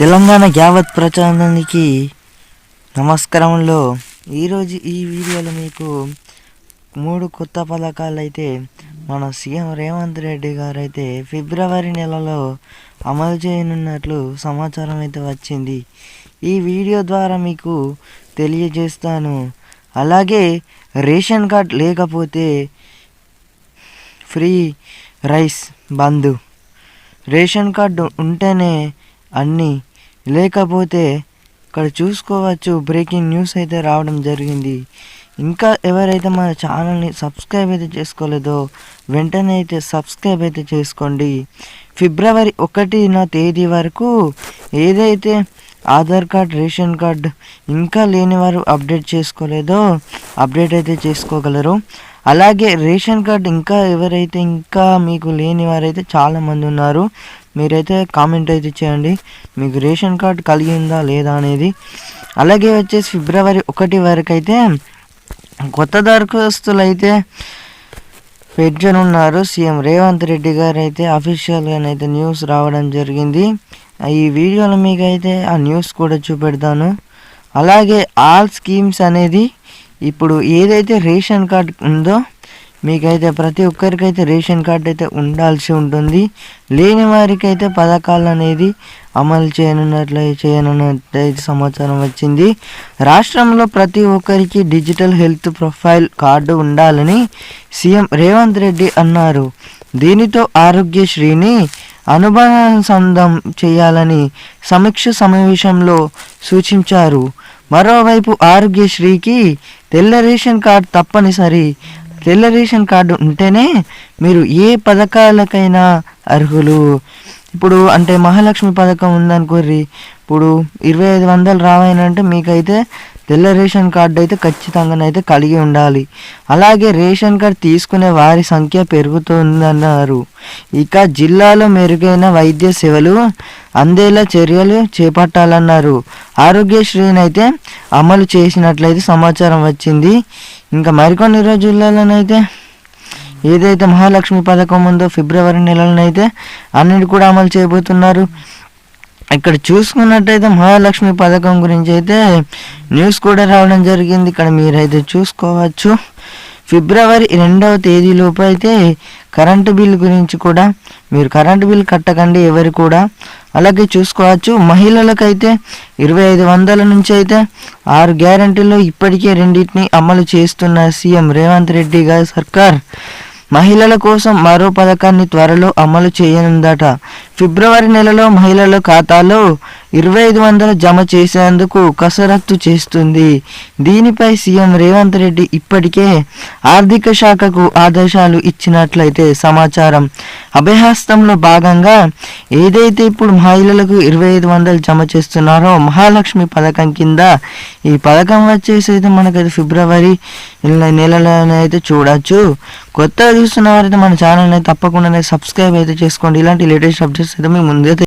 తెలంగాణ యావత్ ప్రచారానికి నమస్కారంలో ఈరోజు ఈ వీడియోలో మీకు మూడు కొత్త పథకాలు అయితే మన సీఎం రేవంత్ రెడ్డి గారు అయితే ఫిబ్రవరి నెలలో అమలు చేయనున్నట్లు సమాచారం అయితే వచ్చింది. ఈ వీడియో ద్వారా మీకు తెలియజేస్తాను. అలాగే రేషన్ కార్డ్ లేకపోతే ఫ్రీ రైస్ బంద్. రేషన్ కార్డు ఉంటేనే అన్నీ లేకపోతే ఇక్కడ చూసుకోవచ్చు. బ్రేకింగ్ న్యూస్ అయితే రావడం జరిగింది. ఇంకా ఎవరైతే మన ఛానల్ని సబ్స్క్రైబ్ అయితే చేసుకోలేదో వెంటనే అయితే సబ్స్క్రైబ్ అయితే చేసుకోండి. ఫిబ్రవరి ఒకటిన తేదీ వరకు ఏదైతే ఆధార్ కార్డ్ రేషన్ కార్డ్ ఇంకా లేని వారు అప్డేట్ చేసుకోలేదో అప్డేట్ అయితే చేసుకోగలరు. అలాగే రేషన్ కార్డ్ ఇంకా ఎవరైతే ఇంకా మీకు లేని వారైతే చాలామంది ఉన్నారు. మీరైతే కామెంట్ అయితే చేయండి. మీకు రేషన్ కార్డ్ కలిగిందా లేదా అనేది. అలాగే వచ్చేసి ఫిబ్రవరి ఒకటి వరకు అయితే కొత్త దరఖాస్తులు అయితే ఉన్నారు సీఎం రేవంత్ రెడ్డి గారు అయితే అఫీషియల్గానైతే న్యూస్ రావడం జరిగింది. ఈ వీడియోలో మీకు అయితే ఆ న్యూస్ కూడా చూపెడతాను. అలాగే ఆల్ స్కీమ్స్ అనేది ఇప్పుడు ఏదైతే రేషన్ కార్డ్ ఉందో మీకైతే ప్రతి ఒక్కరికైతే రేషన్ కార్డు అయితే ఉండాల్సి ఉంటుంది. లేని వారికి అయితే పథకాలు అనేది అమలు చేయనున్నట్లు చేయనున్నట్లయితే సమాచారం వచ్చింది. రాష్ట్రంలో ప్రతి ఒక్కరికి డిజిటల్ హెల్త్ ప్రొఫైల్ కార్డు ఉండాలని సీఎం రేవంత్ రెడ్డి అన్నారు. దీనితో ఆరోగ్యశ్రీని అనుబంధం చేయాలని సమీక్ష సమావేశంలో సూచించారు. మరోవైపు ఆరోగ్యశ్రీకి తెల్ల రేషన్ కార్డు తప్పనిసరి తెల్ల రేషన్ కార్డు ఉంటేనే మీరు ఏ పథకాలకైనా అర్హులు. ఇప్పుడు అంటే మహాలక్ష్మి పథకం ఉందనుకోర్రి. ఇప్పుడు ఇరవై ఐదు వందలు రావాయనంటే మీకైతే తెల్ల రేషన్ కార్డు అయితే ఖచ్చితంగానైతే కలిగి ఉండాలి. అలాగే రేషన్ కార్డు తీసుకునే వారి సంఖ్య పెరుగుతుందన్నారు. ఇక జిల్లాలో మెరుగైన వైద్య సేవలు అందేలా చర్యలు చేపట్టాలన్నారు. ఆరోగ్యశ్రీని అయితే అమలు చేసినట్లయితే సమాచారం వచ్చింది. ఇంకా మరికొన్ని రోజుల్లోనైతే ఏదైతే మహాలక్ష్మి పథకం ఉందో ఫిబ్రవరి నెలలోనైతే అన్నిటి కూడా అమలు చేయబోతున్నారు. ఇక్కడ చూసుకున్నట్టయితే మహాలక్ష్మి పథకం గురించి అయితే న్యూస్ కూడా రావడం జరిగింది. ఇక్కడ మీరైతే చూసుకోవచ్చు. ఫిబ్రవరి రెండవ తేదీలోపు అయితే కరెంటు బిల్ గురించి కూడా మీరు కరెంటు బిల్ కట్టకండి ఎవరు కూడా. అలాగే చూసుకోవచ్చు. మహిళలకైతే ఇరవై ఐదు వందల నుంచి అయితే ఆరు గ్యారంటీలో ఇప్పటికే రెండింటిని అమలు చేస్తున్న సీఎం రేవంత్ రెడ్డి గారి సర్కార్. మహిళల కోసం మరో పథకాన్ని త్వరలో అమలు చేయనుందట. ఫిబ్రవరి నెలలో మహిళల ఖాతాలో ఇరవై ఐదు వందలు జమ చేసేందుకు కసరత్తు చేస్తుంది. దీనిపై సీఎం రేవంత్ రెడ్డి ఇప్పటికే ఆర్థిక శాఖకు ఆదేశాలు ఇచ్చినట్లయితే సమాచారం. అభయహస్తంలో భాగంగా ఏదైతే ఇప్పుడు మహిళలకు ఇరవై ఐదు వందలు జమ చేస్తున్నారో మహాలక్ష్మి పథకం కింద ఈ పథకం వచ్చేసి అయితే మనకైతే ఫిబ్రవరి నెలలోనే అయితే చూడొచ్చు. కొత్తగా చూస్తున్న వారైతే మన ఛానల్ని తప్పకుండా సబ్స్క్రైబ్ అయితే చేసుకోండి. ఇలాంటి లేటెస్ట్ అప్డేట్స్ అయితే మేము ముందే